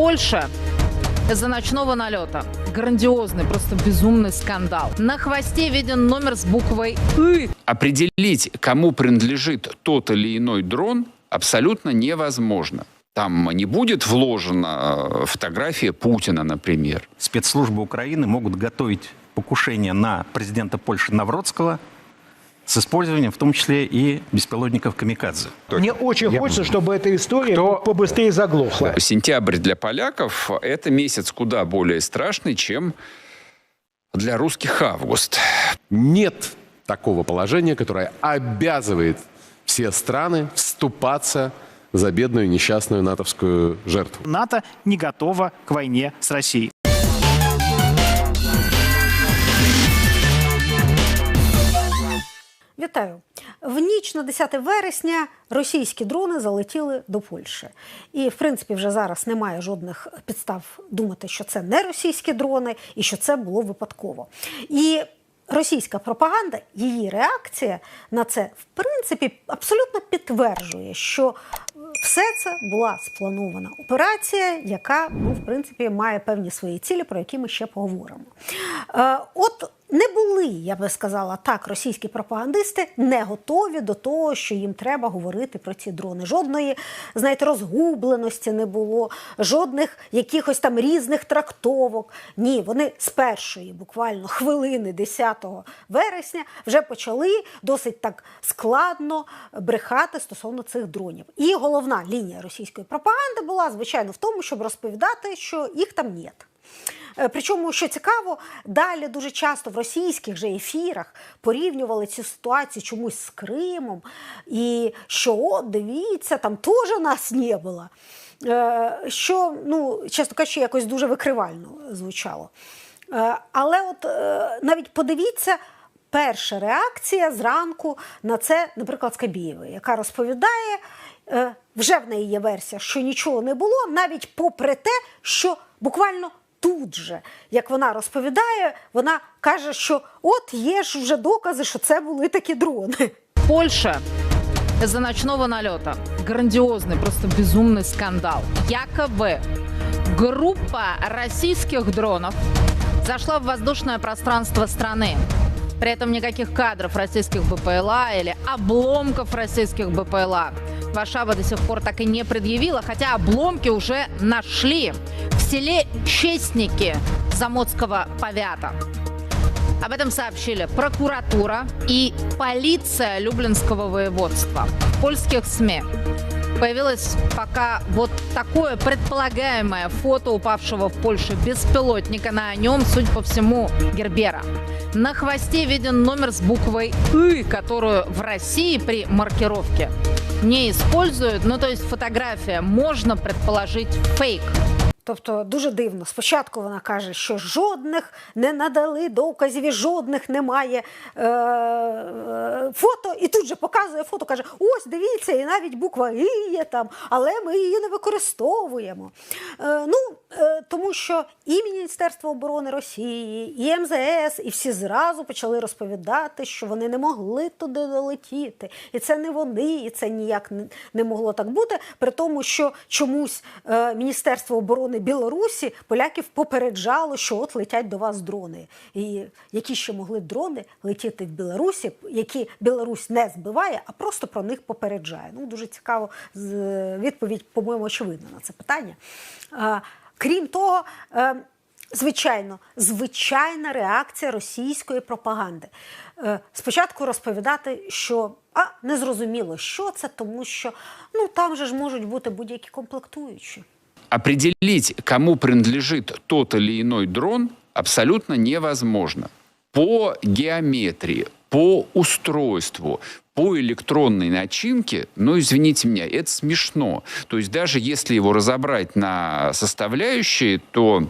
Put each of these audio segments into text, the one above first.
Польша из-за ночного налета. Грандиозный, просто безумный скандал. На хвосте виден номер с буквой «И». Определить, кому принадлежит тот или иной дрон, абсолютно невозможно. Там не будет вложена э, фотография Путина, например. Спецслужбы Украины могут готовить покушение на президента Польши Навродского с использованием в том числе и беспилотников «Камикадзе». Мне очень хочется, чтобы эта история Кто- побыстрее заглохла. Сентябрь для поляков – это месяц куда более страшный, чем для русских август. Нет такого положения, которое обязывает все страны вступаться за бедную несчастную натовскую жертву. НАТО не готово к войне с Россией. Вітаю в ніч на 10 вересня. Російські дрони залетіли до Польщі, і в принципі вже зараз немає жодних підстав думати, що це не російські дрони і що це було випадково. І російська пропаганда, її реакція на це в принципі абсолютно підтверджує, що все це була спланована операція, яка ну, в принципі має певні свої цілі, про які ми ще поговоримо. Е, от не були, я би сказала, так, російські пропагандисти не готові до того, що їм треба говорити про ці дрони. Жодної, знаєте, розгубленості не було, жодних якихось там різних трактовок. Ні, вони з першої буквально хвилини 10 вересня вже почали досить так складно брехати стосовно цих дронів. І головна лінія російської пропаганди була, звичайно, в тому, щоб розповідати, що їх там нет. Е, Причому, що цікаво, далі дуже часто в російських же ефірах порівнювали цю ситуацію чомусь з Кримом, і що, о, дивіться, там теж нас не було. Е, Що, ну, чесно кажучи, якось дуже викривально звучало. Е, Але от навіть подивіться. Перша реакція зранку на це, наприклад, Скабієвої, яка розповідає, вже в неї є версія, що нічого не було, навіть попри те, що буквально тут же, як вона розповідає, вона каже, що от є ж вже докази, що це були такі дрони. Польша из-за ночного налета. Грандиозный, просто безумный скандал. Якобы группа российских дронов зашла в воздушное пространство страны. При этом никаких кадров российских БПЛА или обломков российских БПЛА Варшава до сих пор так и не предъявила, хотя обломки уже нашли в селе Честники Замоцкого повята. Об этом сообщили прокуратура и полиция Люблинского воеводства. В польских СМИ появилось пока вот такое предполагаемое фото упавшего в Польше беспилотника. На нем, судя по всему, Гербера. На хвосте виден номер с буквой «И», которую в России при маркировке не используют. Ну, то есть фотография, можно предположить, фейк. Тобто дуже дивно. Спочатку вона каже, що жодних не надали доказів, і жодних немає е- е- фото, і тут же показує фото, каже: ось дивіться, і навіть буква І є там, але ми її не використовуємо. Е- ну, е- тому що і Міністерство оборони Росії, і МЗС, і всі зразу почали розповідати, що вони не могли туди долетіти. І це не вони, і це ніяк не, могло так бути. При тому, що чомусь е, Міністерство оборони Білорусі поляків попереджало, що от летять до вас дрони. І які ще могли дрони летіти в Білорусі, які Білорусь не збиває, а просто про них попереджає. Ну дуже цікаво відповідь, по-моєму, очевидна на це питання. Крім того. е, Звичайно, звичайна реакція російської пропаганди. Е, Спочатку розповідати, що а незрозуміло, що це, тому що ну там же ж можуть бути будь-які комплектуючі. Определить, кому принадлежит тот или иной дрон, абсолютно невозможно. По геометрии, по устройству, по электронной начинке, ну, извините меня, это смешно. То есть даже если его разобрать на составляющие, то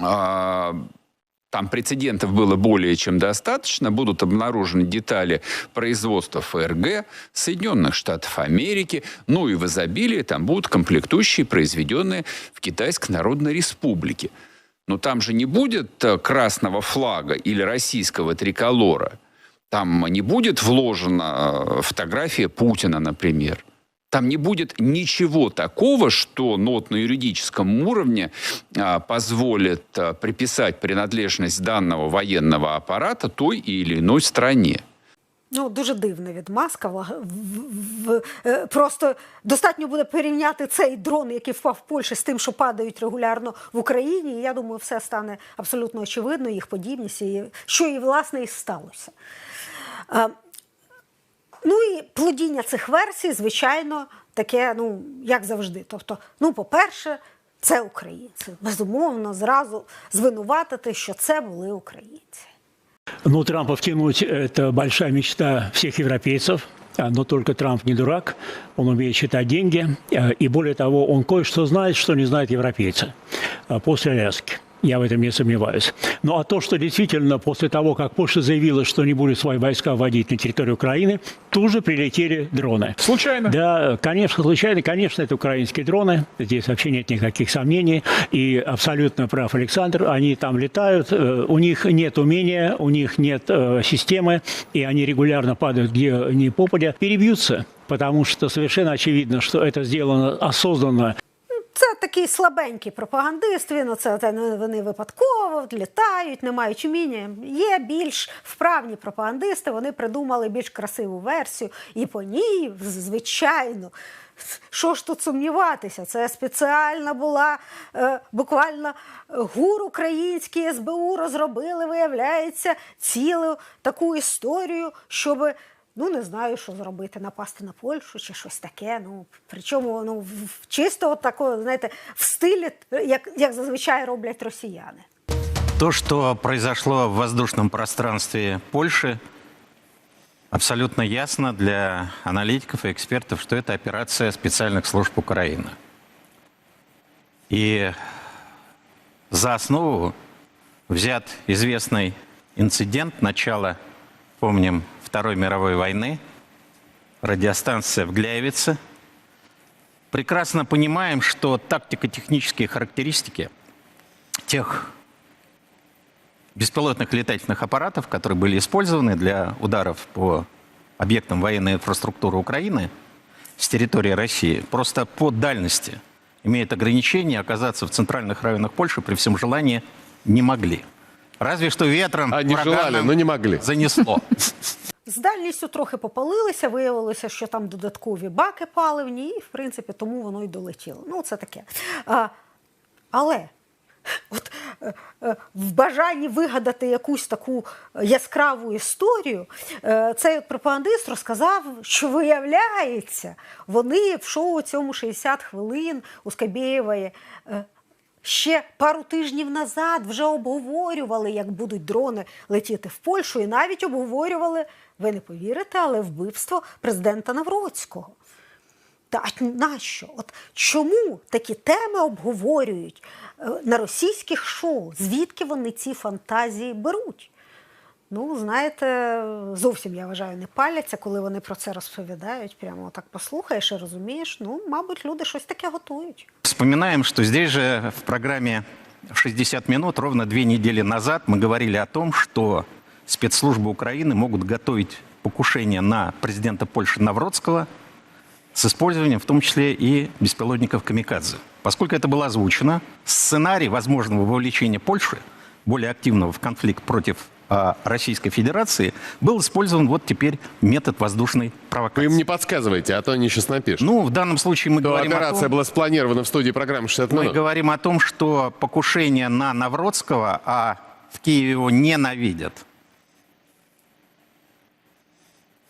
а, там прецедентов было более чем достаточно. Будут обнаружены детали производства ФРГ, Соединенных Штатов Америки, ну и в изобилии там будут комплектующие, произведенные в Китайской Народной Республике. Но там же не будет э, красного флага или российского триколора. Там не будет вложена э, фотография Путина, например. Там не будет ничего такого, что ну, вот на юридическом уровне а, позволит а, приписать принадлежность данного военного аппарата той или иной стране. Ну, дуже дивна відмазка. В- е, Просто достатньо буде порівняти цей дрон, який впав в Польщі, з тим, що падають регулярно в Україні. І я думаю, все стане абсолютно очевидно, їх подібність, і що і власне і сталося. Ну і плодіння цих версій, звичайно, таке, ну, як завжди. Тобто, ну, по-перше, це українці. Безумовно, зразу звинуватити, що це були українці. Ну, Трампа втянуть – это большая мечта всех европейцев. А, Но только Трамп не дурак, он умеет считать деньги. И более того, он кое-что знает, что не знают европейцы после Аляски. Я в этом не сомневаюсь. Ну а то, что действительно после того, как Польша заявила, что не будет свои войска вводить на территорию Украины, тут же прилетели дроны. Случайно? Да, конечно, случайно. Конечно, это украинские дроны. Здесь вообще нет никаких сомнений. И абсолютно прав Александр. Они там летают. э, У них нет умения, у них нет э, системы. И они регулярно падают где ни попадя. Перебьются. Потому что совершенно очевидно, что это сделано осознанно Це такий слабенький пропагандист. Він оце ну, вони випадково літають, не мають уміння. Є більш вправні пропагандисти. Вони придумали більш красиву версію, і по ній, звичайно. Що ж тут сумніватися? Це спеціальна була е, буквально гур український СБУ розробили, виявляється, цілу таку історію, щоб Ну, не знаю, що зробити, напасти на Польщу чи щось таке. Ну, причому ну, в- в- чисто от такого, знаєте, в стилі, як, як зазвичай роблять росіяни. То, что произошло в воздушном пространстве Польши, абсолютно ясно для аналитиков и экспертов, что это операция специальных служб Украины. И за основу взят известный инцидент начала, помним, Второй мировой войны, радиостанция в Гляевице. Прекрасно понимаем, что тактико-технические характеристики тех беспилотных летательных аппаратов, которые были использованы для ударов по объектам военной инфраструктуры Украины с территории России, просто по дальности имеют ограничение оказаться в центральных районах Польши при всем желании не могли. Разве что ветром Они ураганом желали, но не могли. занесло. З дальністю трохи попалилися, виявилося, що там додаткові баки паливні, і, в принципі, тому воно й долетіло. Ну, це таке. А, але от, е, е, в бажанні вигадати якусь таку яскраву історію, е, цей пропагандист розказав, що виявляється, вони в шоу цьому 60 хвилин у Скабєєвої ще пару тижнів назад вже обговорювали, як будуть дрони летіти в Польщу, і навіть обговорювали, ви не повірите, але вбивство президента Навроцького. Та нащо? От чому такі теми обговорюють е, на російських шоу? Звідки вони ці фантазії беруть? Ну, знаєте, зовсім я вважаю, не паляться, коли вони про це розповідають. Прямо так послухаєш і розумієш. Ну, мабуть, люди щось таке готують. Вспоминаем, что здесь же в программе «60 минут» ровно две недели назад мы говорили о том, что спецслужбы Украины могут готовить покушение на президента Польши Навродского с использованием в том числе и беспилотников «Камикадзе». Поскольку это было озвучено, сценарий возможного вовлечения Польши, более активного в конфликт против а, Российской Федерации, был использован вот теперь метод воздушной Вы провокации. им не подсказывайте, а то они сейчас напишут. Ну, в данном случае мы что говорим о операция том... была спланирована в студии программы «60 Мы минут». говорим о том, что покушение на Навродского, а в Киеве его ненавидят,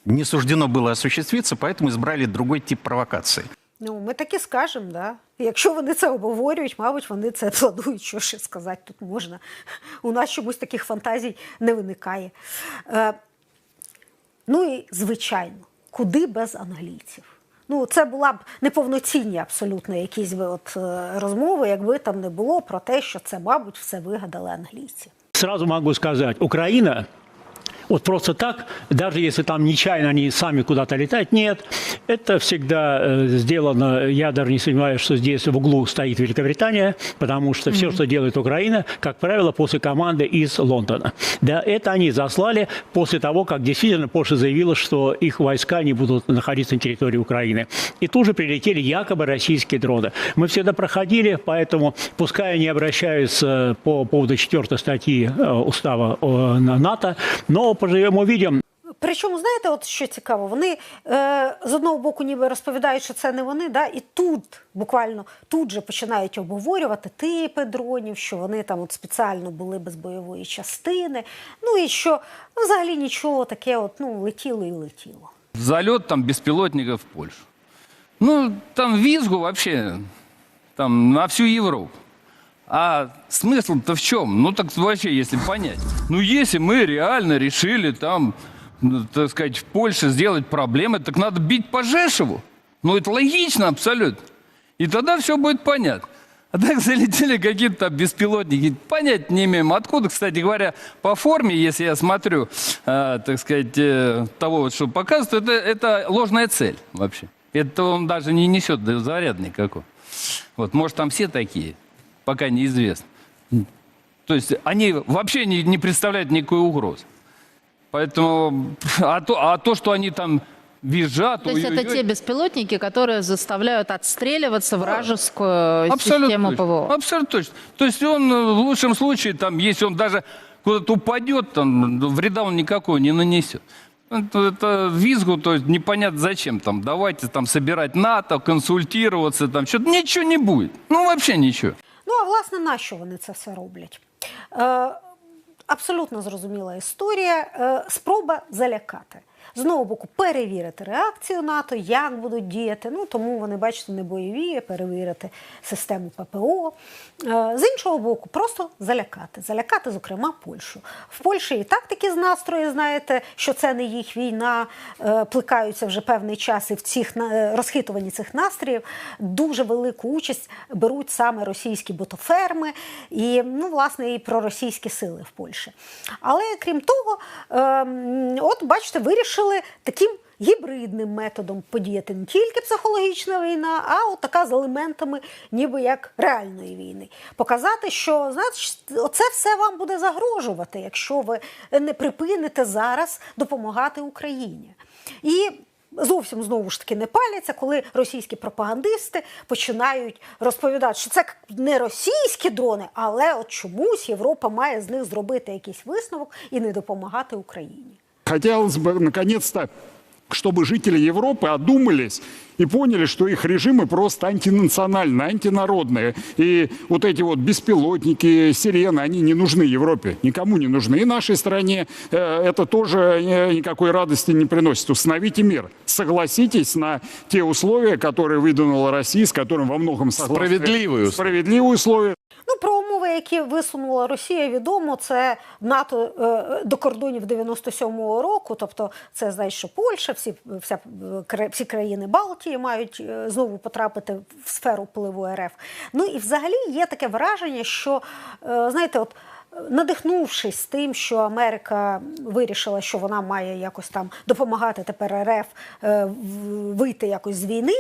не суждено было осуществиться, поэтому избрали другой тип провокации. Ну, ми так і скажемо, да. Якщо вони це обговорюють, мабуть, вони це планують, що ще сказати тут можна. У нас чомусь таких фантазій не виникає. Е, ну і звичайно, куди без англійців? Ну, це була б неповноцінні абсолютно якісь би от е, розмови, якби там не було про те, що це, мабуть, все вигадали англійці. Сразу могу сказать, Украина Вот просто так, даже если там нечаянно они сами куда-то летают, нет. Это всегда э, сделано, я даже не сомневаюсь, что здесь в углу стоит Великобритания, потому что все, что делает Украина, как правило, после команды из Лондона. Да, это они заслали после того, как действительно Польша заявила, что их войска не будут находиться на территории Украины. И тут же прилетели якобы российские дроны. Мы всегда проходили, поэтому пускай они обращаются по поводу четвертой статьи э, устава э, на НАТО, но поживем увидим. Причому, знаєте, от що цікаво, вони е, з одного боку ніби розповідають, що це не вони, да, і тут буквально тут же починають обговорювати типи дронів, що вони там от спеціально були без бойової частини. Ну і що ну, взагалі нічого таке, от ну летіло і летіло. залет там беспилотников в Польшу. Ну, там визгу вообще там на всю Европу. А смысл-то в чем? Ну, так вообще, если понять. Ну, если мы реально решили там, так сказать, в Польше сделать проблемы, так надо бить по Жешеву. Ну, это логично абсолютно. И тогда все будет понятно. А так залетели какие-то там беспилотники. Понять не имеем. Откуда, кстати говоря, по форме, если я смотрю, э, так сказать, э, того, вот, что показывают, это, это ложная цель вообще. Это он даже не несет заряд никакой. Вот, может, там все такие, пока неизвестно. То есть они вообще не, не представляют никакой угрозы. Поэтому, а то, а то, что они там визжат... То есть это ой-ой-ой, те беспилотники, которые заставляют отстреливаться вражескую Абсолютно систему точно. ПВО. Абсолютно точно. То есть он э, в лучшем случае, там, если он даже куда-то упадет, там, вреда он никакого не нанесет. Это, это визгу, то есть непонятно зачем. Там, давайте там собирать НАТО, консультироваться, там что-то. Ничего не будет. Ну, вообще ничего. Власне, на що вони це все роблять? Е, абсолютно зрозуміла історія. Е, спроба залякати. З одного боку, перевірити реакцію НАТО, як будуть діяти. Ну тому вони, бачите, не бойові, перевірити систему ППО. Е, з іншого боку, просто залякати. Залякати, зокрема, Польщу. В Польщі і так такі з настрої, знаєте, що це не їх війна, е, плекаються вже певний час і в цих е, розхитуванні цих настроїв дуже велику участь беруть саме російські ботоферми і, ну, власне, і проросійські сили в Польщі. Але крім того, ем, от бачите, вирішили таким. Гібридним методом подіяти не тільки психологічна війна, а така з елементами, ніби як реальної війни. Показати, що знаєте, оце все вам буде загрожувати, якщо ви не припините зараз допомагати Україні. І зовсім знову ж таки не паляться, коли російські пропагандисти починають розповідати, що це не російські дрони, але от чомусь Європа має з них зробити якийсь висновок і не допомагати Україні. Хотелось бы, наконец-то, чтобы жители Европы одумались и поняли, что их режимы просто антинациональные, антинародные. И вот эти вот беспилотники, сирены, они не нужны Европе, никому не нужны. И нашей стране э, это тоже э, никакой радости не приносит. Установите мир. Согласитесь на те условия, которые выдвинула Россия, с которым во многом согласны. Справедливые условия. Справедливые условия. Ну, про умови, які висунула Росія, відомо. Це НАТО е, до кордонів 97-го року. Тобто, це знаєш, що Польща, всі, вся, всі країни Балтії мають е, знову потрапити в сферу впливу РФ. Ну і взагалі є таке враження, що е, знаєте, от. Надихнувшись тим, що Америка вирішила, що вона має якось там допомагати тепер РФ вийти якось з війни.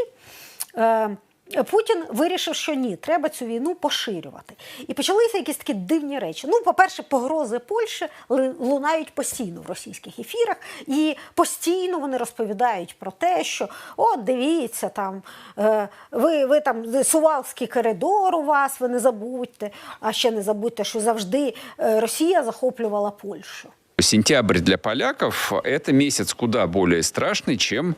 Путін вирішив, що ні, треба цю війну поширювати. І почалися якісь такі дивні речі. Ну, по-перше, погрози Польщі лунають постійно в російських ефірах, і постійно вони розповідають про те, що от дивіться, там е, ви, ви там Сувалський коридор у вас, ви не забудьте. А ще не забудьте, що завжди е, Росія захоплювала Польщу. Сентябрь для поляков – это месяц куда более страшный, чем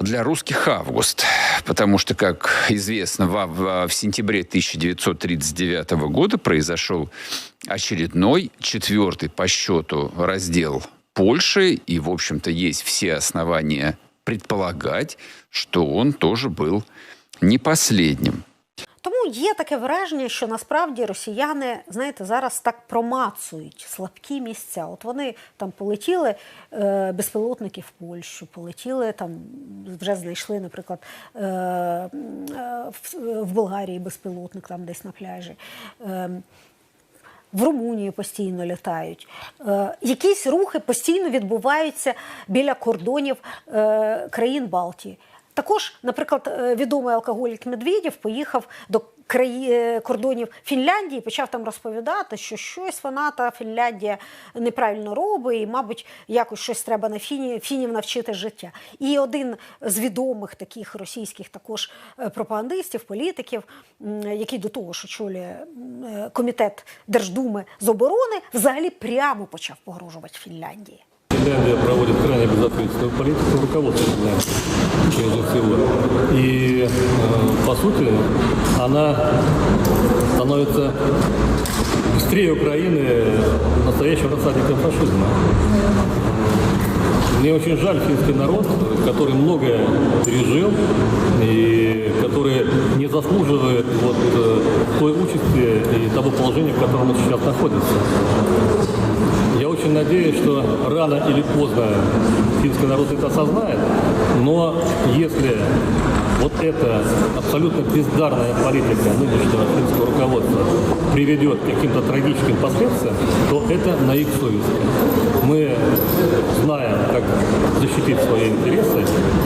для русских август. Потому что, как известно, в, в- в сентябре 1939 года произошел очередной, четвертый по счету раздел Польши. И, в общем-то, есть все основания предполагать, что он тоже был не последним. Тому є таке враження, що насправді росіяни, знаєте, зараз так промацують слабкі місця. От вони там полетіли е, безпілотники в Польщу, полетіли там, вже знайшли, наприклад, е, е, в, в Болгарії безпілотник там десь на пляжі. Е, в Румунію постійно літають. Е, якісь рухи постійно відбуваються біля кордонів е, країн Балтії. Також, наприклад, е, відомий алкоголік Медведєв поїхав до краї... е, кордонів Фінляндії, почав там розповідати, що щось вона та Фінляндія неправильно робить, і, мабуть, якось щось треба на фіні... фінів навчити життя. І один з відомих таких російських також е, пропагандистів, політиків, який до того ж очолює комітет Держдуми з оборони, взагалі прямо почав погрожувати Фінляндії. Финляндия проводит крайне безответственную политику руководства Финляндии, прежде всего. И, э, по сути, она становится быстрее Украины настоящим рассадником фашизма. Мне очень жаль финский народ, который многое пережил и который не заслуживает вот э, той участи и того положения, в котором он сейчас находится. Очень надеюсь, что рано или поздно финский народ это осознает, но если вот эта абсолютно бездарная политика нынешнего финского руководства приведет к каким-то трагическим последствиям, то это на их совести. Мы знаем, как защитить свои интересы,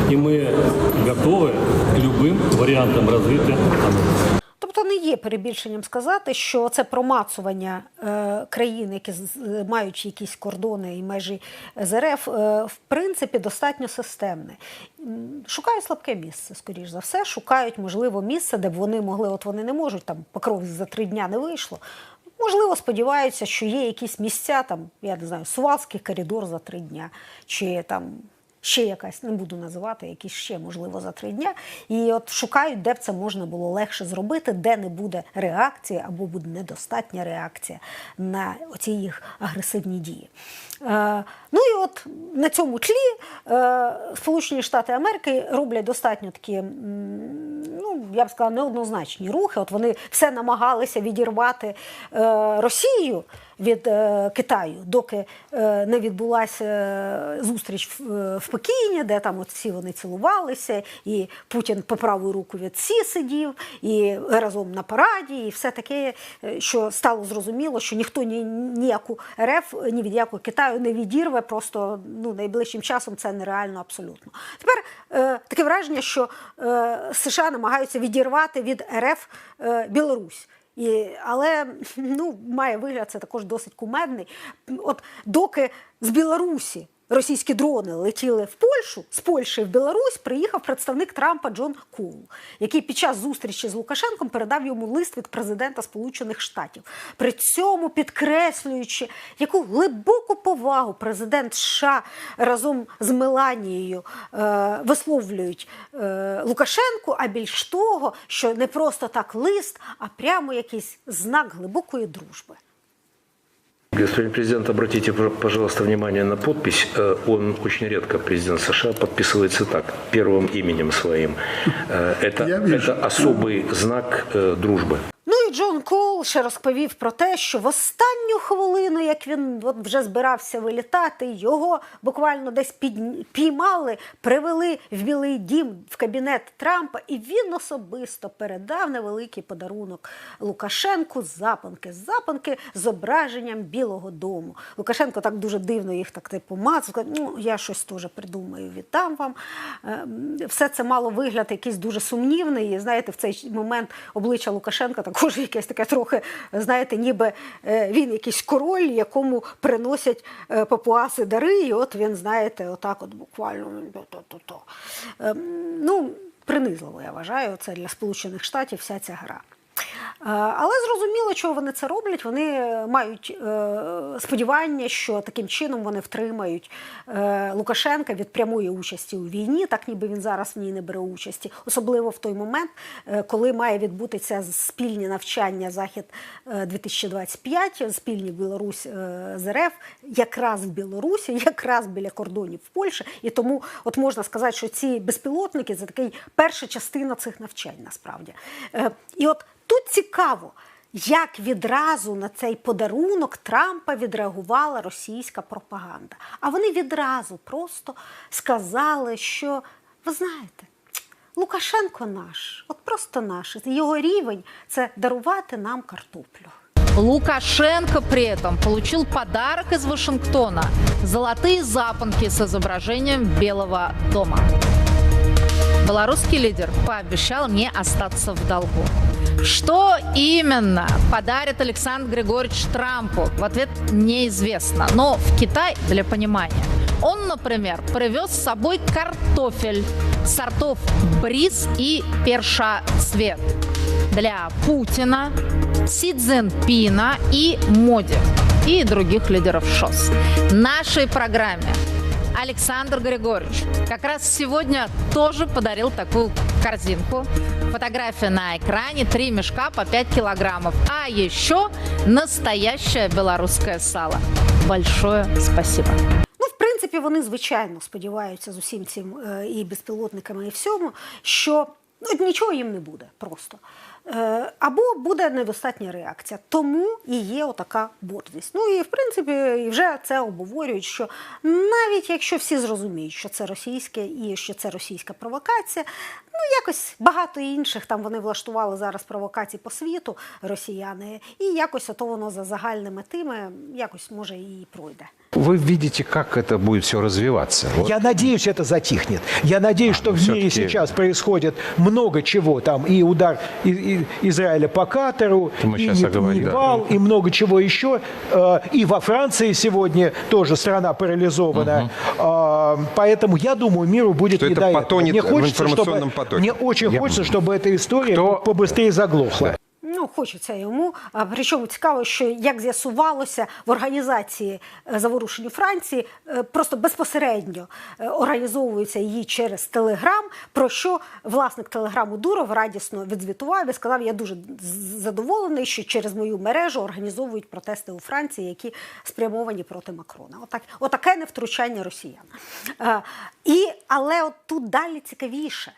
и мы готовы к любым вариантам развития є перебільшенням сказати, що це промацування е, країн, які мають якісь кордони і межі з РФ, е, в принципі, достатньо системне. Шукають слабке місце, скоріш за все, шукають, можливо, місце, де б вони могли, от вони не можуть, там покров за три дня не вийшло. Можливо, сподіваються, що є якісь місця, там, я не знаю, Сувалський коридор за три дня, чи там ще якась, не буду називати, якісь ще, можливо, за три дня. І от шукають, де б це можна було легше зробити, де не буде реакції або буде недостатня реакція на оці їх агресивні дії. Е, ну і от на цьому тлі е, Сполучені Штати Америки роблять достатньо такі, ну я б сказала, неоднозначні рухи. От вони все намагалися відірвати е, Росію від е, Китаю, доки е, не відбулася е, зустріч в, Пекіні, де там от всі вони цілувалися, і Путін по праву руку від Сі сидів, і разом на параді, і все таке, що стало зрозуміло, що ніхто ні, ніяку РФ, ні від якого Китаю не відірве, просто ну, найближчим часом це нереально абсолютно. Тепер е, таке враження, що е, США намагаються відірвати від РФ е, Білорусь. І, але ну, має вигляд це також досить кумедний. От доки з Білорусі російські дрони летіли в Польщу, з Польщі в Білорусь приїхав представник Трампа Джон Кул, який під час зустрічі з Лукашенком передав йому лист від президента Сполучених Штатів. При цьому підкреслюючи, яку глибоку повагу президент США разом з Меланією е, висловлюють е, Лукашенку, а більш того, що не просто так лист, а прямо якийсь знак глибокої дружби. Господин президент, обратите, пожалуйста, внимание на подпись. Э, Он очень редко, президент США, подписывается так, первым именем своим. Э, Это, это особый знак э, дружбы. Ще розповів про те, що в останню хвилину, як він от вже збирався вилітати, його буквально десь під... піймали, привели в Білий Дім в кабінет Трампа, і він особисто передав невеликий подарунок Лукашенку запанки, запанки з Білого Дому. Лукашенко так дуже дивно їх так типу мацав, ну я щось теж придумаю, віддам вам. Ем, Все це мало вигляд якийсь дуже сумнівний. І знаєте, в цей момент обличчя Лукашенка також якесь таке трохи, знаєте, ніби е, він якийсь король, якому приносять е, папуаси дари, і от він, знаєте, отак от буквально то-то-то. Ем, Ну, принизливо, я вважаю, це для Сполучених Штатів вся ця гра. Е, Але зрозуміло, чого вони це роблять. Вони мають е, сподівання, що таким чином вони втримають е, Лукашенка від прямої участі у війні, так ніби він зараз в ній не бере участі, особливо в той момент, коли має відбутися спільні навчання Захід е, 2025, спільні Білорусь з РФ, якраз в Білорусі, якраз біля кордонів в Польщі. І тому, от можна сказати, що ці безпілотники це такий перша частина цих навчань, насправді. І от тут цікаво. Як відразу на цей подарунок Трампа відреагувала російська пропаганда? А вони відразу просто сказали, що ви знаєте, Лукашенко наш, от просто наш. Його рівень це дарувати нам картоплю. Лукашенко при этом получил подарок из Вашингтона – золотые запонки с изображением Белого дома. Белорусский лидер пообещал не остаться в долгу. Что именно подарит Александр Григорьевич Трампу? В ответ неизвестно. Но в Китай, для понимания, он, например, привез с собой картофель сортов Бриз и Перша Цвет для Путина, Си Цзиньпина и Моди и других лидеров ШОС. Нашей программе Александр Григорьевич как раз сегодня тоже подарил такую корзинку. Фотография на экране, три мешка по 5 килограммов. А еще настоящее белорусское сало. Большое спасибо. Ну, в принципі, вони звичайно сподіваються з усім цим е, і безпілотниками, і всьому, що ну, нічого їм не буде просто. Е, Або буде недостатня реакція. Тому і є отака борзість. Ну і в принципі вже це обговорюють, що навіть якщо всі зрозуміють, що це російське і що це російська провокація, ну якось багато інших там вони влаштували зараз провокацій по світу, росіяни, і якось ото воно за загальними тими якось може і пройде. Вы видите, как это будет все развиваться. Вот. Я надеюсь, это затихнет. Я надеюсь, что в мире сейчас происходит много чего. Там и удар и- и- Израиля по Катару, и щас Не- оговорим, да. Непал, и много чего еще. Э, И во Франции сегодня тоже страна парализована. А, Поэтому я думаю, миру будет Что не это до этого. потонет Мне в хочется, информационном чтобы, потоке. мне очень Я- хочется, чтобы эта история Кто- побыстрее заглохла. Ну, хочеться йому. А, Причому цікаво, що як з'ясувалося в організації е, заворушень Франції, е, просто безпосередньо е, організовується її через Телеграм. Про що власник телеграму Дуров радісно відзвітував і сказав: Я дуже задоволений, що через мою мережу організовують протести у Франції, які спрямовані проти Макрона. Отак, отаке невтручання росіян. І але от тут далі цікавіше.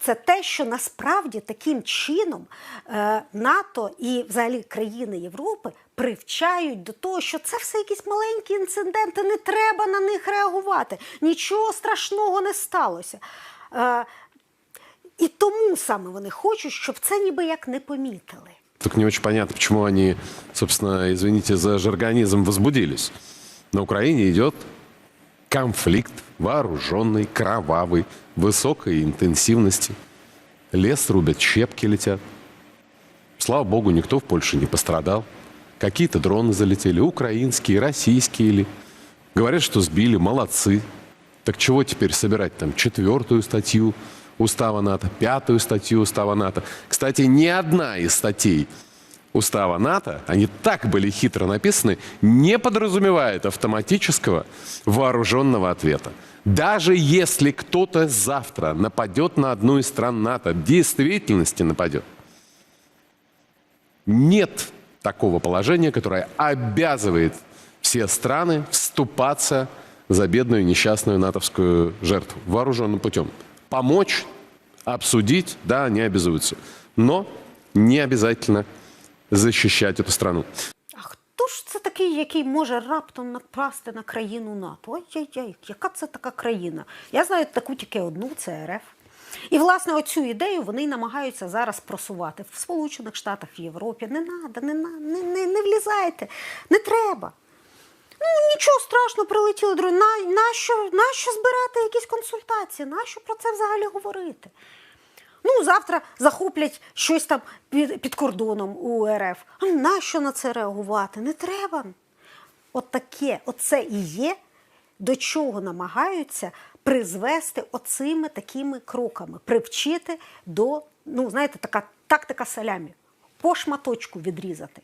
Це те, що насправді таким чином е, НАТО і взагалі країни Європи привчають до того, що це все якісь маленькі інциденти, не треба на них реагувати. Нічого страшного не сталося. Е, і тому саме вони хочуть, щоб це ніби як не помітили. Только не очень понятно, почему они, собственно, извините за жаргонизм, возбудились. На Украине идет конфликт вооруженный, кровавый, высокой интенсивности. Лес рубят, щепки летят. Слава богу, никто в Польше не пострадал. Какие-то дроны залетели, украинские, российские ли. Говорят, что сбили, молодцы. Так чего теперь собирать там четвертую статью Устава НАТО, пятую статью Устава НАТО? Кстати, ни одна из статей Устава НАТО, они так были хитро написаны, не подразумевает автоматического вооруженного ответа. Даже если кто-то завтра нападет на одну из стран НАТО, в действительности нападет, нет такого положения, которое обязывает все страны вступаться за бедную несчастную натовскую жертву вооруженным путем. Помочь, обсудить, да, они обязуются. Но не обязательно защищать эту страну. А хто ж це такий, який може раптом напасти на країну НАТО? Ой-яй-яй, яка це така країна? Я знаю таку тільки одну це РФ. І, власне, оцю ідею вони намагаються зараз просувати в Сполучених Штатах, в Європі. Не надо, не, не, не, не влізайте, не треба. Ну, нічого страшного, прилетіли дрони. На, нащо, нащо збирати якісь консультації? Нащо про це взагалі говорити? Ну, завтра захоплять щось там під, під кордоном у РФ. А нащо на це реагувати? Не треба. От таке, оце і є, до чого намагаються призвести оцими такими кроками, привчити до, ну, знаєте, така тактика салямі, по шматочку відрізати.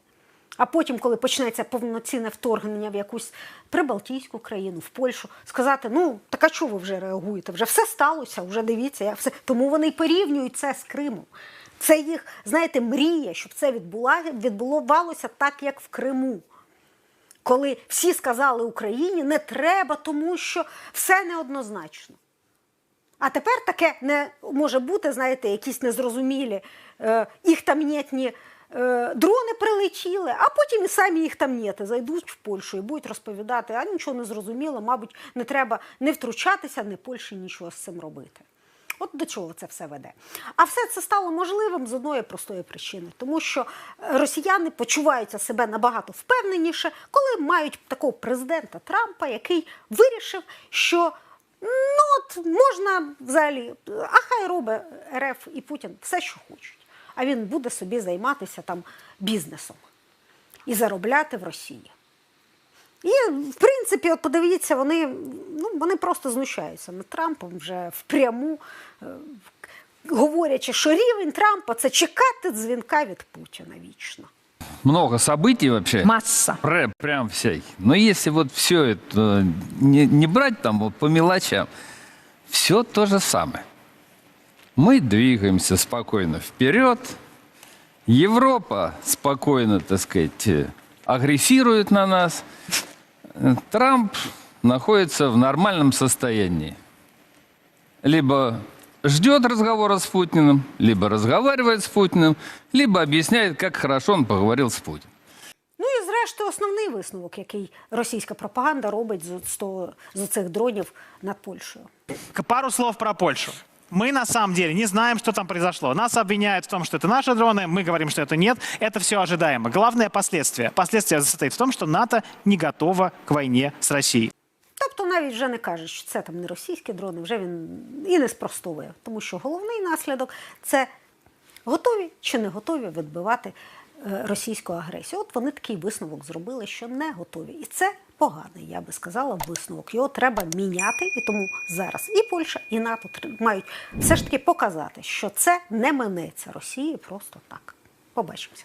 А потім, коли почнеться повноцінне вторгнення в якусь прибалтійську країну, в Польщу, сказати: ну так а чого ви вже реагуєте? Вже все сталося, вже дивіться, я все. Тому вони порівнюють це з Кримом. Це їх, знаєте, мрія, щоб це відбувалося так, як в Криму. Коли всі сказали Україні, не треба, тому що все неоднозначно. А тепер таке не може бути, знаєте, якісь незрозумілі е, їх там нєтні дрони прилетіли, а потім і самі їх там нєти зайдуть в Польщу і будуть розповідати, а нічого не зрозуміло, мабуть, не треба не втручатися, не Польщі нічого з цим робити. От до чого це все веде. А все це стало можливим з одної простої причини, тому що е, росіяни почуваються себе набагато впевненіше, коли мають такого президента Трампа, який вирішив, що ну от можна взагалі, а хай робить РФ і Путін все, що хочуть. А він буде собі займатися там бізнесом і заробляти в Росії. І, в принципі, от подивіться, вони, ну, вони просто знущаються над Трампом вже впряму, е, говорячи, що рівень Трампа це чекати дзвінка від Путіна вічно. Много событий вообще. Масса. Пре- прям всяких. Но если вот все это не, не брать там вот по мелочам, все то же самое. Мы двигаемся спокойно вперед. Европа спокойно, так сказать, э, агрессирует на нас. Э, Трамп находится в нормальном состоянии. Либо ждет разговора с Путиным, либо разговаривает с Путиным, либо объясняет, как хорошо он поговорил с Путиным. Ну і зрештою основний висновок, який російська пропаганда робить з, з, того- з цих дронів над Польщею. К- Пару слов про Польшу. Мы на самом деле не знаем, что там произошло. Нас обвиняют в том, что это наши дроны, мы говорим, что это нет. Это все ожидаемо. Главное последствие. Последствие состоит в том, что НАТО не готово к войне с Россией. Тобто навіть вже не кажуть, що це там не російські дрони, вже він і не спростовує, тому що головний наслідок це готові чи не готові відбивати е, російську агресію. От вони такий висновок зробили, що не готові. І це поганий, я би сказала, висновок. Його треба міняти, і тому зараз і Польща, і НАТО мають все ж таки показати, що це не минеться Росії просто так. Побачимося.